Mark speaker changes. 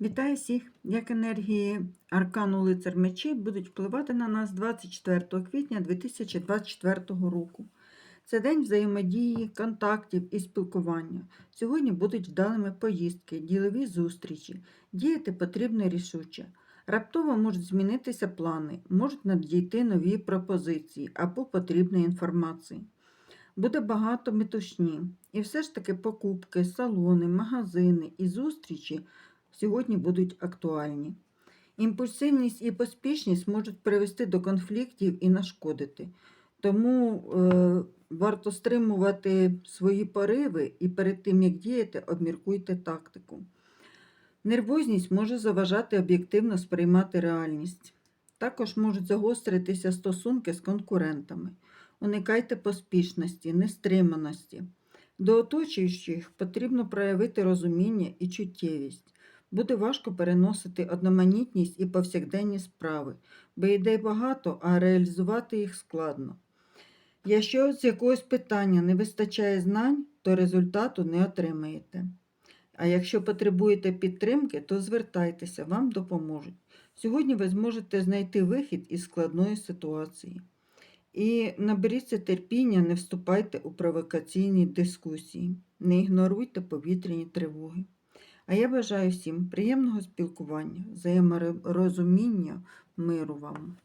Speaker 1: Вітаю всіх! Як енергії аркану лицар мечей будуть впливати на нас 24 квітня 2024 року. Це день взаємодії, контактів і спілкування. Сьогодні будуть вдалими поїздки, ділові зустрічі, діяти потрібно рішуче. Раптово можуть змінитися плани, можуть надійти нові пропозиції або потрібної інформації. Буде багато метушні, і все ж таки покупки, салони, магазини і зустрічі сьогодні будуть актуальні. Імпульсивність і поспішність можуть привести до конфліктів і нашкодити. Тому е, варто стримувати свої пориви і перед тим, як діяти, обміркуйте тактику. Нервозність може заважати об'єктивно сприймати реальність. Також можуть загостритися стосунки з конкурентами. Уникайте поспішності, нестриманості. До оточуючих потрібно проявити розуміння і чуттєвість. Буде важко переносити одноманітність і повсякденні справи, бо ідей багато, а реалізувати їх складно. Якщо з якогось питання не вистачає знань, то результату не отримаєте. А якщо потребуєте підтримки, то звертайтеся, вам допоможуть. Сьогодні ви зможете знайти вихід із складної ситуації. І наберіться терпіння, не вступайте у провокаційні дискусії, не ігноруйте повітряні тривоги. А я бажаю всім приємного спілкування, взаєморозуміння, миру вам.